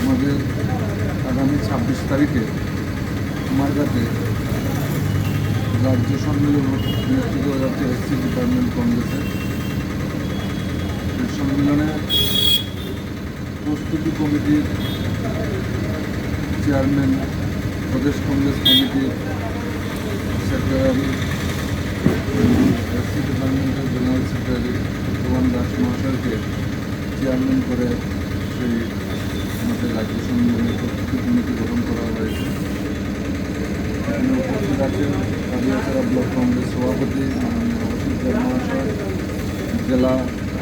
আমাদের আগামী ছাব্বিশ তারিখে কুমারঘাটে রাজ্য সম্মেলন অনুষ্ঠিত যাচ্ছে এসসি ডিপার্টমেন্ট কংগ্রেসের সম্মেলনে প্রস্তুতি কমিটির চেয়ারম্যান, প্রদেশ কংগ্রেস কমিটির সেক্রেটারি, এসসি ডিপার্টমেন্টের জেনারেল সেক্রেটারি, ভগবান দাস মহাশয়কে চেয়ারম্যান করে সেই আমাদের রাজ্য প্রস্তুতি কমিটি গঠন করা হয়েছে। উপস্থিত আছেন কালিয়াচড়া ব্লক কংগ্রেস সভাপতি অসিত মহাশয়, জেলা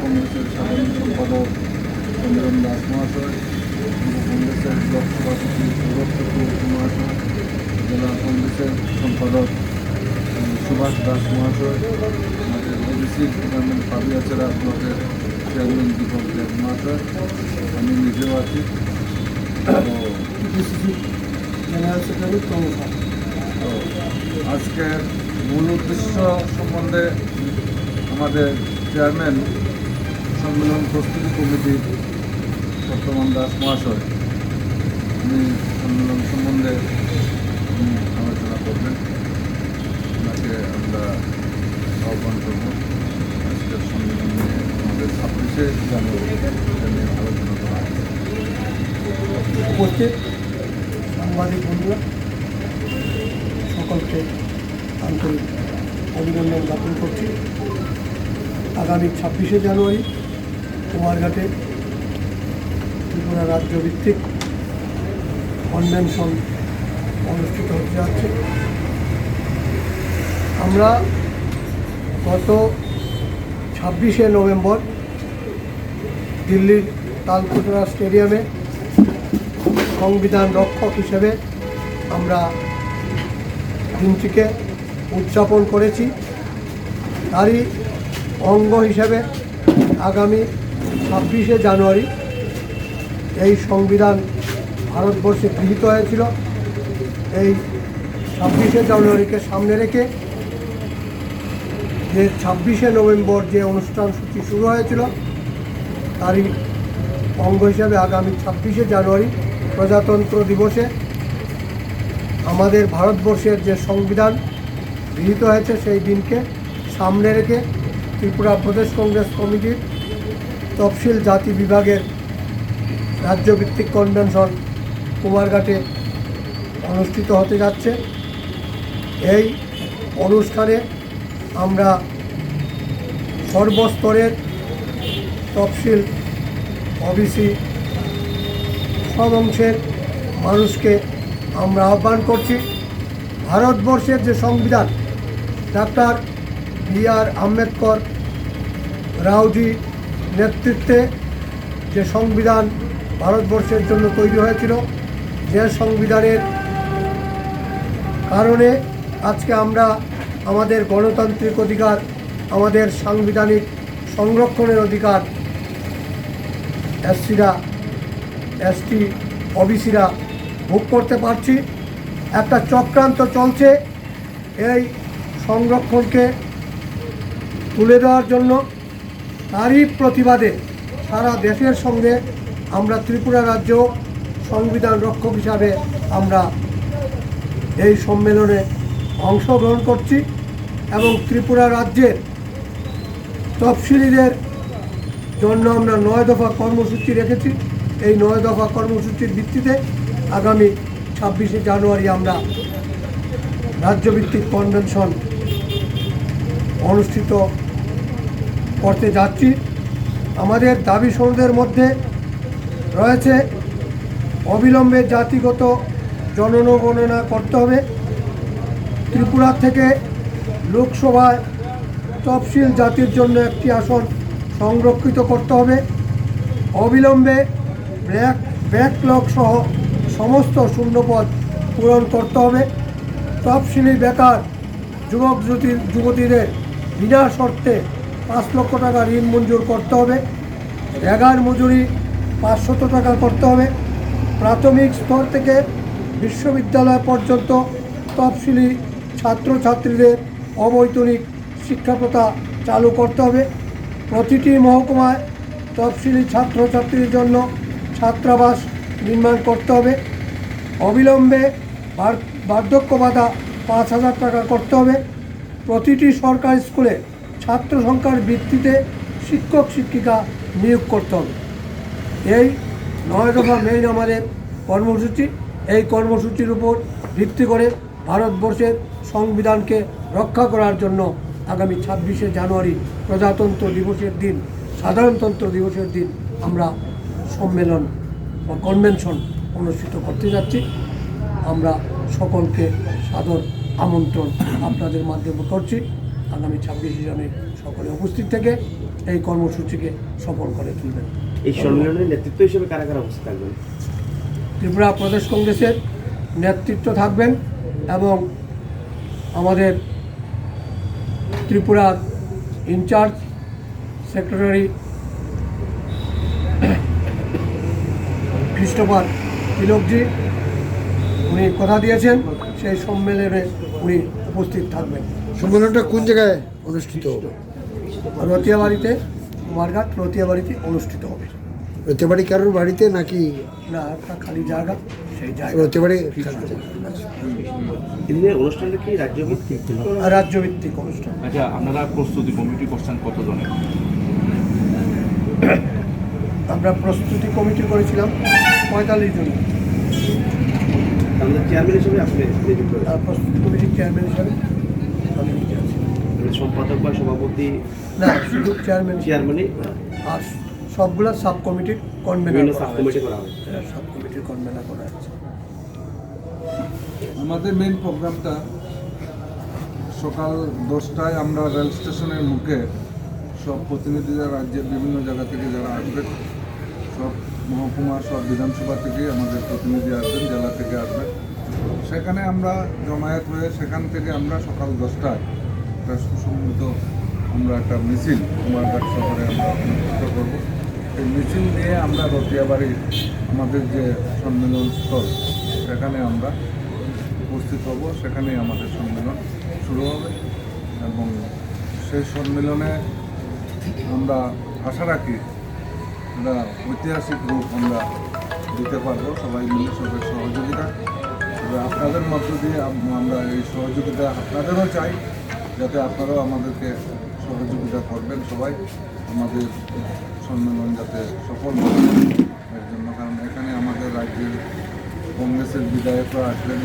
কংগ্রেসের সাধারণ সম্পাদক চন্দ্রন দাস মহাশয় কংগ্রেসের ব্লক সভাপতি সৌরভ চক্রবর্তী মহাশয়, জেলা কংগ্রেসের সম্পাদক সুভাষ দাস মহাশয়, আমাদের ওবিসি ডিপার্টমেন্ট পাবিয়াচড়া ব্লকের চেয়ারম্যান দীপক দেব মহাশয় আমি নিজেও আছি। আজকের মূল উদ্দেশ্য সম্বন্ধে আমাদের চেয়ারম্যান সম্মেলন প্রস্তুতি কমিটির বর্তমান দাস মহাশয়, উনি সম্মেলন সম্বন্ধে আলোচনা করবেন। ওনাকে আমরা আহ্বান করব আজকের সম্মেলন নিয়ে আমাদের ছাব্বিশে জানুয়ারি এটা নিয়ে আলোচনা করা হবে উপস্থিত সাংবাদিক বন্ধুরা, সকলকে আন্তরিক অভিনন্দন জ্ঞাপন করছি। আগামী ছাব্বিশে জানুয়ারি কুমারঘাটে ত্রিপুরা রাজ্য ভিত্তিক কনভেনশন অনুষ্ঠিত হতে যাচ্ছে। আমরা গত ছাব্বিশে নভেম্বর দিল্লির তালকুটরা স্টেডিয়ামে সংবিধান রক্ষক হিসেবে আমরা দিনটিকে উদযাপন করেছি। তারই অঙ্গ হিসেবে আগামী ছাব্বিশে জানুয়ারি এই সংবিধান ভারতবর্ষে গৃহীত হয়েছিল। এই ছাব্বিশে জানুয়ারিকে সামনে রেখে যে ছাব্বিশে নভেম্বর যে অনুষ্ঠান সূচি শুরু হয়েছিল তারই অঙ্গ হিসাবে আগামী ছাব্বিশে জানুয়ারি প্রজাতন্ত্র দিবসে আমাদের ভারতবর্ষের যে সংবিধান গৃহীত হয়েছে সেই দিনকে সামনে রেখে ত্রিপুরা প্রদেশ কংগ্রেস কমিটির তফসিল জাতি বিভাগের রাজ্যভিত্তিক কনভেনশন কুমারঘাটে অনুষ্ঠিত হতে যাচ্ছে। এই অনুষ্ঠানে আমরা সর্বস্তরের তফসিল ওবিসি সব অংশের মানুষকে আমরা আহ্বান করছি। ভারতবর্ষের যে সংবিধান, ডাক্তার বি আর আম্বেদকর রাউজি নেতৃত্বে যে সংবিধান ভারতবর্ষের জন্য তৈরি হয়েছিল, যে সংবিধানের কারণে আজকে আমরা আমাদের গণতান্ত্রিক অধিকার, আমাদের সাংবিধানিক সংরক্ষণের অধিকার এসসিরা, এসটি, ওবিসিরা ভোগ করতে পারছি। একটা চক্রান্ত চলছে এই সংরক্ষণকে তুলে দেওয়ার জন্য। তারই প্রতিবাদে সারা দেশের সঙ্গে আমরা ত্রিপুরা রাজ্য সংবিধান রক্ষক হিসাবে আমরা এই সম্মেলনে অংশগ্রহণ করছি এবং ত্রিপুরা রাজ্যের তফসিলিদের জন্য আমরা নয় দফা কর্মসূচি রেখেছি। এই নয় দফা কর্মসূচির ভিত্তিতে আগামী ছাব্বিশে জানুয়ারি আমরা রাজ্যভিত্তিক কনভেনশন অনুষ্ঠিত করতে যাচ্ছি। আমাদের দাবি সনদের মধ্যে রয়েছে, অবিলম্বে জাতিগত জনগণনা করতে হবে। ত্রিপুরা থেকে লোকসভায় তফসিল জাতির জন্য একটি আসন সংরক্ষিত করতে হবে। অবিলম্বে ব্যাক ব্যাকলগ সহ সমস্ত শূন্যপদ পূরণ করতে হবে। তফসিলি বেকার যুবক যুবতী যুবতীদের বিনা শর্তে পাঁচ লক্ষ টাকা ঋণ মঞ্জুর করতে হবে। রেগার মজুরি পাঁচশত টাকা করতে হবে। প্রাথমিক স্তর থেকে বিশ্ববিদ্যালয় পর্যন্ত তফসিলি ছাত্রছাত্রীদের অবৈতনিক শিক্ষাপ্রথা চালু করতে হবে। প্রতিটি মহকুমায় তফসিলি ছাত্রছাত্রীর জন্য ছাত্রাবাস নির্মাণ করতে হবে। অবিলম্বে বার্ধক্য ভাতা পাঁচ হাজার টাকা করতে হবে। প্রতিটি সরকারি স্কুলে ছাত্র সংখ্যার ভিত্তিতে শিক্ষক, শিক্ষিকা নিয়োগ করতে হবে। এই নয় দফা মেইন আমাদের কর্মসূচি। এই কর্মসূচির উপর ভিত্তি করে ভারতবর্ষের সংবিধানকে রক্ষা করার জন্য আগামী ছাব্বিশে জানুয়ারি প্রজাতন্ত্র দিবসের দিন সাধারণতন্ত্র দিবসের দিন আমরা সম্মেলন বা কনভেনশন অনুষ্ঠিত করতে যাচ্ছি। আমরা সকলকে সাদর আমন্ত্রণ আপনাদের মাধ্যমে করছি। আগামী ছাব্বিশে জানুয়ারি সকলে উপস্থিত থেকে এই কর্মসূচিকে সফল করে তুলবেন। এই সম্মেলনের নেতৃত্ব হিসেবে কারা কারা উপস্থিত থাকবেন? ত্রিপুরা প্রদেশ কংগ্রেসের নেতৃত্ব থাকবেন এবং আমাদের ত্রিপুরার ইনচার্জ সেক্রেটারি খ্রিস্টোফার তিলকজি উনি কথা দিয়েছেন সেই সম্মেলনে উনি উপস্থিত থাকবেন। সম্মেলনটা কোন জায়গায় অনুষ্ঠিত হবে? রতিয়াবাড়িতে কুমারঘাট রতিয়াবাড়িতে অনুষ্ঠিত হবে। রতেবাড়ি কারোর বাড়িতে নাকি? না একটা খালি জায়গা। রতেবাড়ি এদিনের অনুষ্ঠানটা কি রাজ্যভিত্তিক রাজ্যভিত্তিক অনুষ্ঠান। আচ্ছা আপনারা প্রস্তুতি কমিটি করছেন কতজনে? আমরা প্রস্তুতি কমিটি করেছিলাম পঁয়তাল্লিশ জন। আমাদের চেয়ারম্যান হিসেবে আপনি প্রস্তুতি কমিটির চেয়ারম্যান হিসাবে আমি সম্পাদক বা সভাপতি না শুধু চেয়ারম্যান চেয়ারম্যানই আর সবগুলা সাব কমিটির কনভেনার করা সাব কমিটি হয়েছে। করা হয় সাব কমিটির কনভেনার করা হয়েছে। আমাদের মেন প্রোগ্রামটা সকাল দশটায় আমরা রেল স্টেশনের মুখে সব প্রতিনিধিরা রাজ্যের বিভিন্ন জায়গা থেকে যারা আসবেন সব মহকুমা সব বিধানসভা থেকে আমাদের প্রতিনিধি আসবেন জেলা থেকে আসবেন। সেখানে আমরা জমায়েত হয়ে সেখান থেকে আমরা সকাল দশটায় একটা সুসংহত আমরা একটা মিছিল কুমারঘাট শহরে আমরা অনুষ্ঠিত করব। এই মিছিল নিয়ে আমরা রতিয়াবাড়ি আমাদের যে সম্মেলন স্থল, সেখানে আমরা উপস্থিত হব। সেখানেই আমাদের সম্মেলন শুরু হবে এবং সেই সম্মেলনে আমরা আশা রাখি একটা ঐতিহাসিক রূপ আমরা দিতে পারব, সবাই মিলে সবাই সহযোগিতা। তবে আপনাদের মধ্য দিয়ে আমরা এই সহযোগিতা আপনাদেরও চাই, যাতে আপনারাও আমাদেরকে সহযোগিতা করবেন সবাই। আমাদের সম্মেলন যাতে সফল হয় এর জন্য কারণ এখানে আমাদের রাজ্যের কংগ্রেসের বিধায়করা আসবেন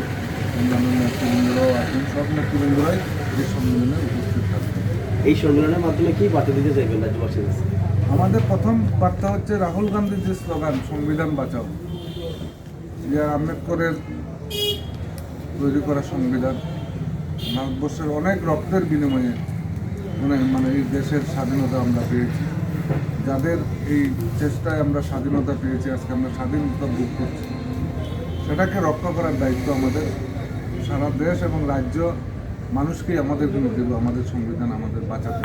অন্যান্য নেতৃবৃন্দরাও আসবেন সব নেতৃবৃন্দরাই এই সম্মেলনে উপস্থিত থাকবেন এই সম্মেলনের মাধ্যমে কি বার্তা দিতে চাইবেন রাজ্যবাসীর কাছে? আমাদের প্রথম বার্তা হচ্ছে রাহুল গান্ধীর যে স্লোগান সংবিধান বাঁচাও। যে আম্বেদকরের তৈরি করা সংবিধান ভারতবর্ষের অনেক রক্তের বিনিময়ে মানে মানে এই দেশের স্বাধীনতা আমরা পেয়েছি। যাদের এই চেষ্টায় আমরা স্বাধীনতা পেয়েছি, আজকে আমরা স্বাধীনতা ভোগ করছি, সেটাকে রক্ষা করার দায়িত্ব আমাদের। সারা দেশ এবং রাজ্য মানুষকেই আমাদের কিন্তু দিল আমাদের সংবিধান আমাদের বাঁচাতে।